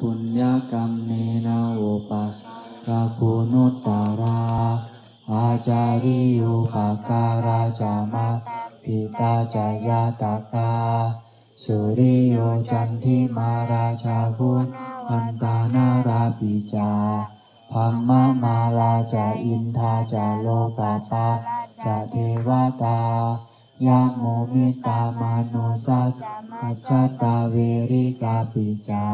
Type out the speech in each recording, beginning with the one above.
ปุญญกรรมเนนะอุปัสสะคุณุตตาราอาจาริโยภาการาจามาปิตาจายาตากาสุริโยจันทิมาราชาพุทอันตานาราปิจาพัมมะมาราจาอินทาจาโลกาปาจาเทวตายาโมมิตามาโนสัจมัสตาเวริกาปิจา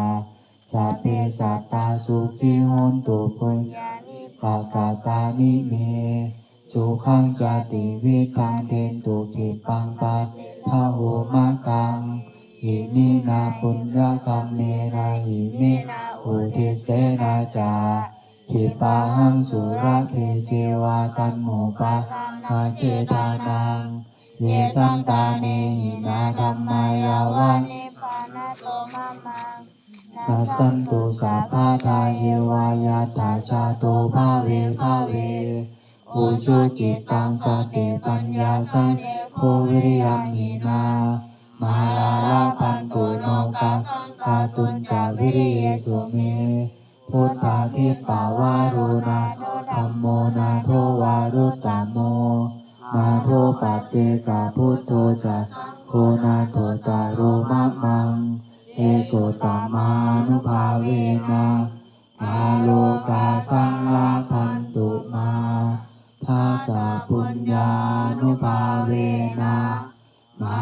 สัพเพสัตตาสุขิโหนตุปุญญานิปากาตานิเมสุขังจติวิคังเทนตุขิปังปะพะโหมะกังอิมินาปุญญกรรมเมนะอิมิอุทิเสนาจาขิปาหังสุระเพเจวาตันโมปะคาเจตานังเยสังตาเนหินาธรรมายาวัน ตัสสันตุสัพพะทายวายาตาชาโตภาเวภาเวอุชุจิตตังสติปัญญาสังโฆวิริยังหินามาลาลาพันตุโนกาคาตุนจาวิริเยสุเมพุทธาทิปาวารุณาธรรมโมนาโทวารุตตโมนาโทปัจเจกาพุทโธจักโคนาโทจาโรมะมังเอโสตมา นุภาเวนะอาโลกาสังลาพันตุมาภาสาปุญญานุภาเวนะมา